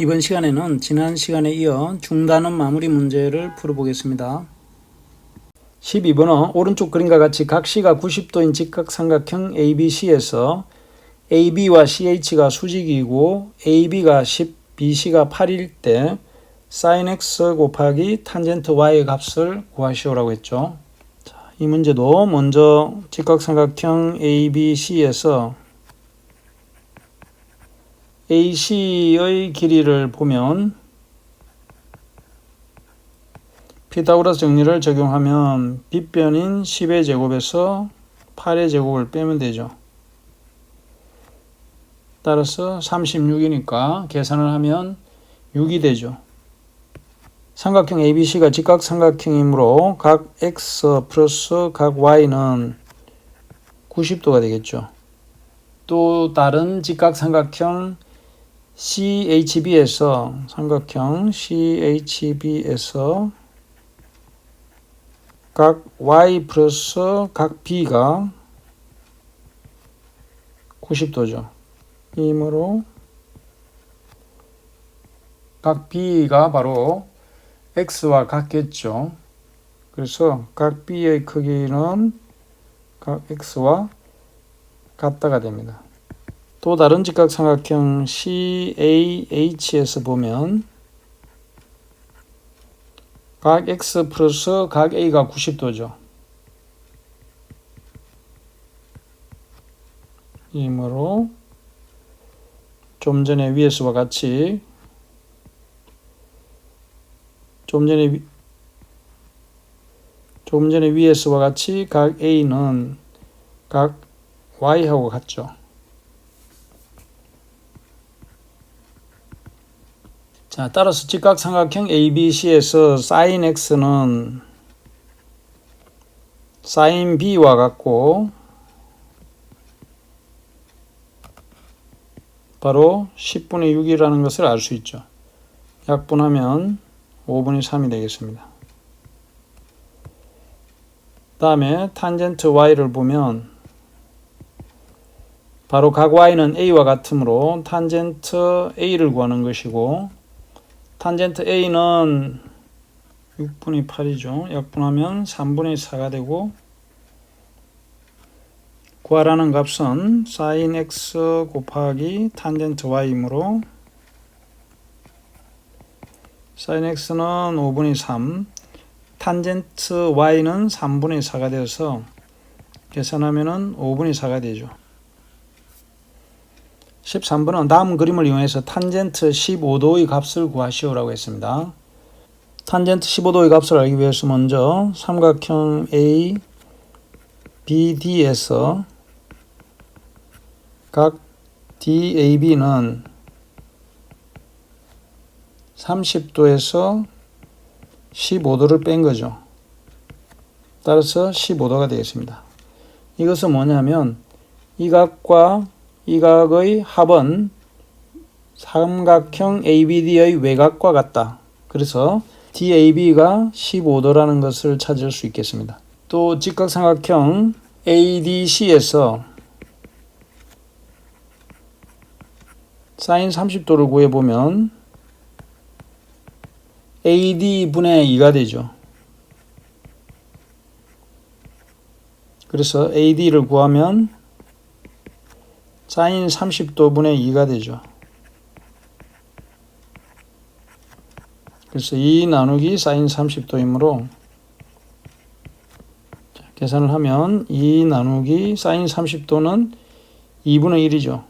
이번 시간에는 지난 시간에 이어 중단원 마무리 문제를 풀어보겠습니다. 12번은 오른쪽 그림과 같이 각 C가 90도인 직각삼각형 ABC에서 AB와 CH가 수직이고 AB가 10, BC가 8일 때 sin x 곱하기 탄젠트 y의 값을 구하시오라고 했죠. 자, 이 문제도 먼저 직각삼각형 ABC에서 AC의 길이를 보면 피타고라스 정리를 적용하면 빗변인 10의 제곱에서 8의 제곱을 빼면 되죠. 따라서 36이니까 계산을 하면 6이 되죠. 삼각형 ABC가 직각 삼각형이므로 각 x 플러스 각 y는 90도가 되겠죠. 또 다른 직각 삼각형 CHB에서 삼각형 CHB에서 각 y 플러스 각 b가 90도죠. 이므로 각 b가 바로 x와 같겠죠. 그래서 각 b의 크기는 각 x와 같다가 됩니다. 또 다른 직각삼각형 CAH에서 보면 각 x 플러스 각 a가 90도죠. 이므로 좀 전에 위에서와 같이 좀 전에 위, 좀 전에 위에서와 같이 각 a는 각 y하고 같죠. 자, 따라서 직각삼각형 ABC에서 sin x는 sin b와 같고 바로 10분의 6이라는 것을 알 수 있죠. 약분하면 5분의 3이 되겠습니다. 다음에 탄젠트 y를 보면 바로 각 y는 a와 같으므로 탄젠트 a를 구하는 것이고 탄젠트 a는 6분의 8이죠. 약분하면 3분의 4가 되고 구하라는 값은 sin x 곱하기 탄젠트 y이므로 sin x는 5분의 3, 탄젠트 y는 3분의 4가 되어서 계산하면은 5분의 4가 되죠. 13번은 다음 그림을 이용해서 탄젠트 15도의 값을 구하시오라고 했습니다. 탄젠트 15도의 값을 알기 위해서 먼저 삼각형 A, BD에서 각 DAB는 30도에서 15도를 뺀 거죠. 따라서 15도가 되겠습니다. 이것은 뭐냐면 이 각과 이 각의 합은 삼각형 ABD의 외곽과 같다. 그래서 DAB가 15도라는 것을 찾을 수 있겠습니다. 또 직각삼각형 ADC에서 사인 30도를 구해보면 AD분의 2가 되죠. 그래서 AD를 구하면 사인 30도 분의 2가 되죠. 그래서 2 나누기 사인 30도이므로 계산을 하면 2 나누기 사인 30도는 2분의 1이죠.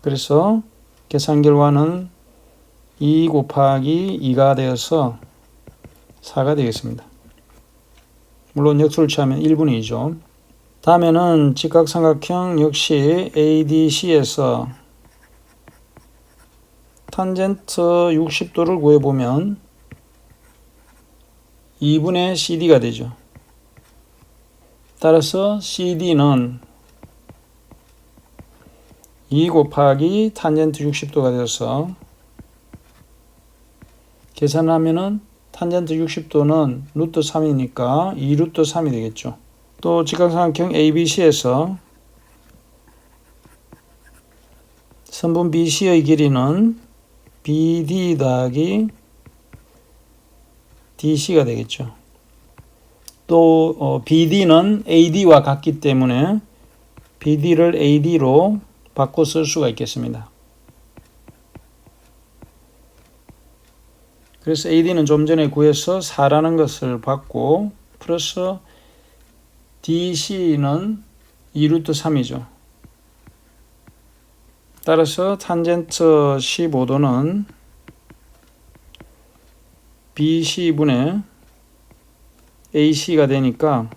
그래서 계산 결과는 2 곱하기 2가 되어서 4가 되겠습니다. 물론 역수를 취하면 1분의 2죠. 다음에는 직각삼각형 역시 ADC에서 탄젠트 60도를 구해보면 2분의 CD가 되죠. 따라서 CD는 2 곱하기 탄젠트 60도가 되어서 계산하면은 탄젠트 60도는 루트 3이니까 2 루트 3이 되겠죠. 또 직각삼각형 ABC에서 선분 BC의 길이는 BD 더하기 DC가 되겠죠. 또 어, BD는 AD와 같기 때문에 BD를 AD로 바꿔 쓸 수가 있겠습니다. 그래서 AD는 좀 전에 구해서 4라는 것을 받고 플러스 DC는 2루트 3이죠. 따라서 탄젠트 15도는 BC분의 AC가 되니까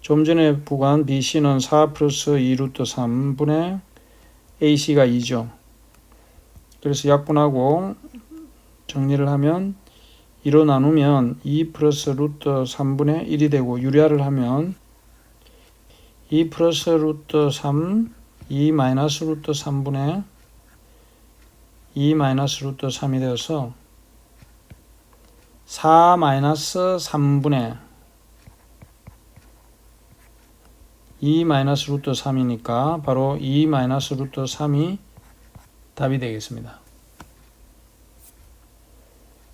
좀 전에 부관 BC는 4 플러스 2루트 3분의 AC가 2죠. 그래서 약분하고 정리를 하면 2로 나누면 2 플러스 루트 3분의 1이 되고 유리화를 하면 2 플러스 루트 3, 2 마이너스 루트 3분의 2 마이너스 루트 3이 되어서 4 마이너스 3분의 2 마이너스 루트 3이니까 바로 2 마이너스 루트 3이 답이 되겠습니다.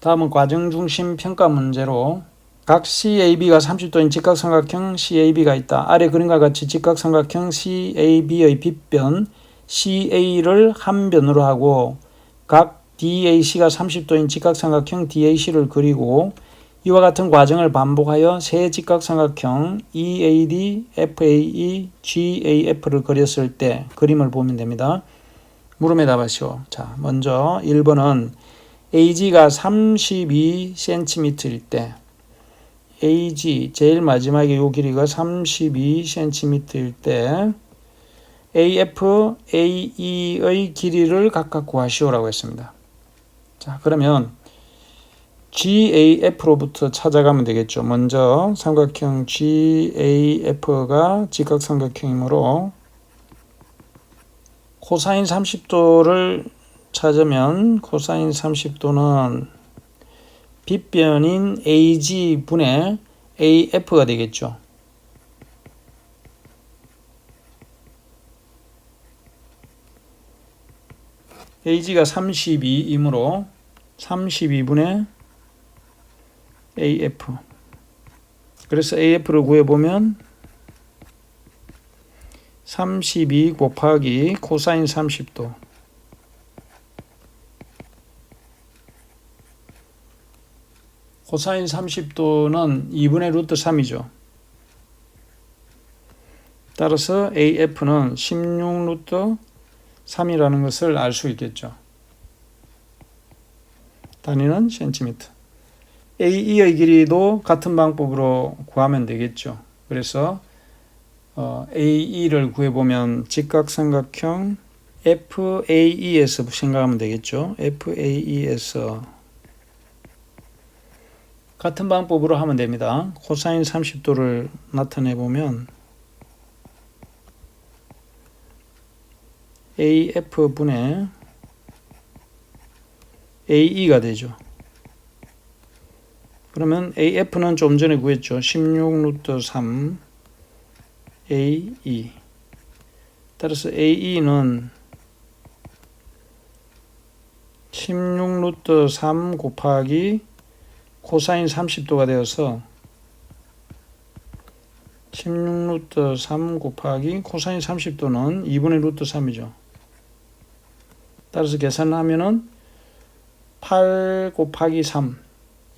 다음은 과정 중심 평가 문제로 각 CAB가 30도인 직각삼각형 CAB가 있다. 아래 그림과 같이 직각삼각형 CAB의 빗변 CA를 한 변으로 하고 각 DAC가 30도인 직각삼각형 DAC를 그리고 이와 같은 과정을 반복하여 세 직각삼각형 EAD, FAE, GAF를 그렸을 때 그림을 보면 됩니다. 물음에 답하시오. 자, 먼저 1번은 AG가 32cm일 때 AG 제일 마지막에 요 길이가 32cm일 때 AF, AE의 길이를 각각 구하시오라고 했습니다. 자, 그러면 GAF로부터 찾아가면 되겠죠. 먼저 삼각형 GAF가 직각삼각형이므로 코사인 30도를 찾으면 코사인 30도는 빗변인 AG분의 AF가 되겠죠. AG가 32이므로 32분의 AF 그래서 AF를 구해보면 32 곱하기 코사인 30도 코사인 30도는 2분의 루트 3이죠. 따라서 AF는 16 루트 3이라는 것을 알 수 있겠죠. 단위는 센티미터. AE의 길이도 같은 방법으로 구하면 되겠죠. 그래서 어, AE를 구해보면 직각삼각형 FAE에서 생각하면 되겠죠. FAE에서 같은 방법으로 하면 됩니다. 코사인 30도를 나타내 보면 AF분의 AE가 되죠. 그러면 AF는 좀 전에 구했죠. 16 루트 3 AE 따라서 AE는 16 루트 3 곱하기 코사인 30도가 되어서 16 루트 3 곱하기 코사인 30도는 2분의 루트 3이죠. 따라서 계산하면은 8 곱하기 3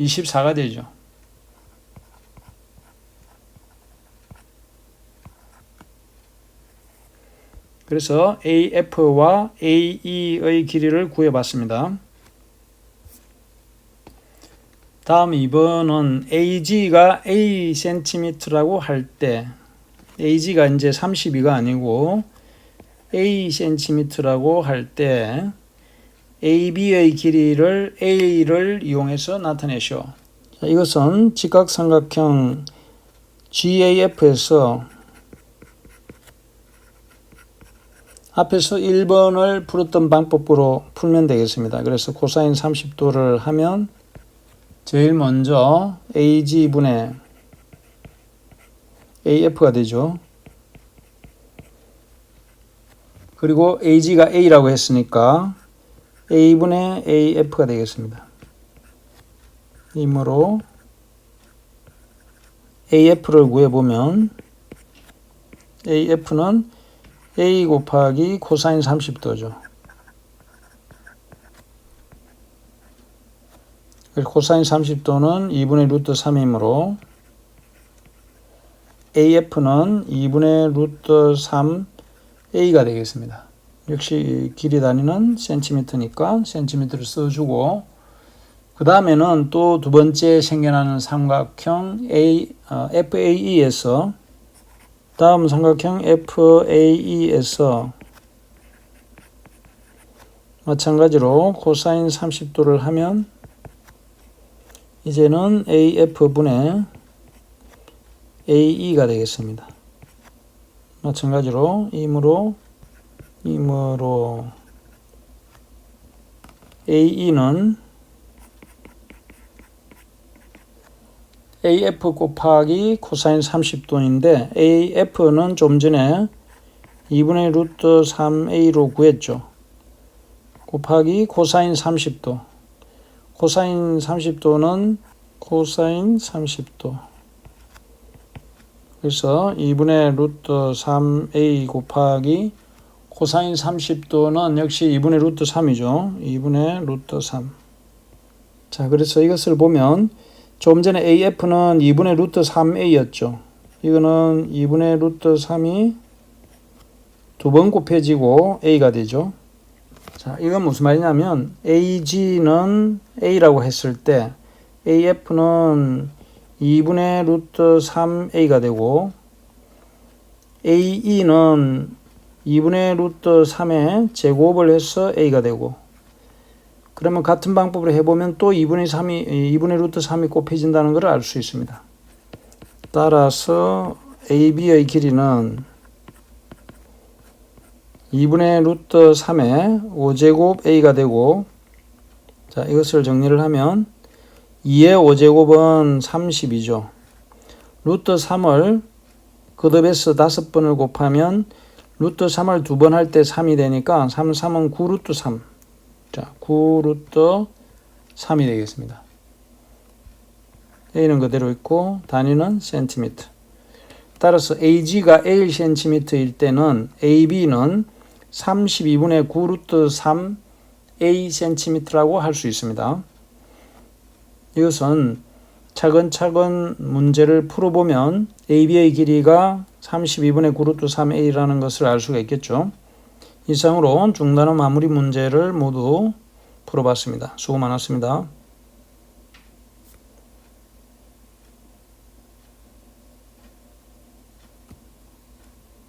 24가 되죠. 그래서 AF와 AE의 길이를 구해봤습니다. 다음 2번은 AG가 A cm라고 할 때 AG가 이제 32가 아니고 A cm라고 할 때 AB의 길이를 A를 이용해서 나타내시오. 자, 이것은 직각삼각형 GAF에서 앞에서 1번을 풀었던 방법으로 풀면 되겠습니다. 그래서 코사인 30도를 하면 제일 먼저 AG분의 AF가 되죠. 그리고 AG가 A라고 했으니까 A분의 AF가 되겠습니다. 이므로 AF를 구해보면 AF는 A 곱하기 코사인 30도죠. 코사인 30도는 2분의 루트 3이므로 AF는 2분의 루트 3 A가 되겠습니다. 역시 길이 단위는 센티미터니까 센티미터를 써주고 그 다음에는 또 두 번째 생겨나는 삼각형 A, 어, FAE에서 다음 삼각형 FAE에서 마찬가지로 코사인 30도를 하면 이제는 AF분의 AE가 되겠습니다. 마찬가지로 이므로 이므로 AE는 AF 곱하기 코사인 30도인데 AF는 좀 전에 2분의 루트 3A로 구했죠. 곱하기 코사인 30도. 코사인 30도는 코사인 30도. 그래서 2분의 루트 3A 곱하기 코사인 30도는 역시 2분의 루트 3이죠. 2분의 루트 3. 자, 그래서 이것을 보면 좀 전에 AF는 2분의 루트 3A였죠. 이거는 2분의 루트 3이 두 번 곱해지고 A가 되죠. 자, 이건 무슨 말이냐면 AG는 A라고 했을 때 AF는 2분의 루트 3A가 되고 AE는 2분의 루트 3의 제곱을 해서 A가 되고 그러면 같은 방법으로 해보면 또 2분의 3이 2분의 루트 3이 곱해진다는 것을 알 수 있습니다. 따라서 AB의 길이는 2분의 루트 3의 5제곱 A가 되고 자 이것을 정리를 하면 2의 5제곱은 30이죠. 루트 3을 거듭해서 5번을 곱하면 루트 3을 두 번 할 때 3이 되니까 3, 3은 9루트 3. 자, 9루트 3이 되겠습니다. A는 그대로 있고 단위는 센티미터. 따라서 AG가 1cm일 때는 AB는 32분의 9 루트 3 ACm라고 할 수 있습니다. 이것은 차근차근 문제를 풀어보면 AB의 길이가 32분의 9 루트 3A라는 것을 알 수가 있겠죠. 이상으로 중단어 마무리 문제를 모두 풀어봤습니다. 수고 많았습니다.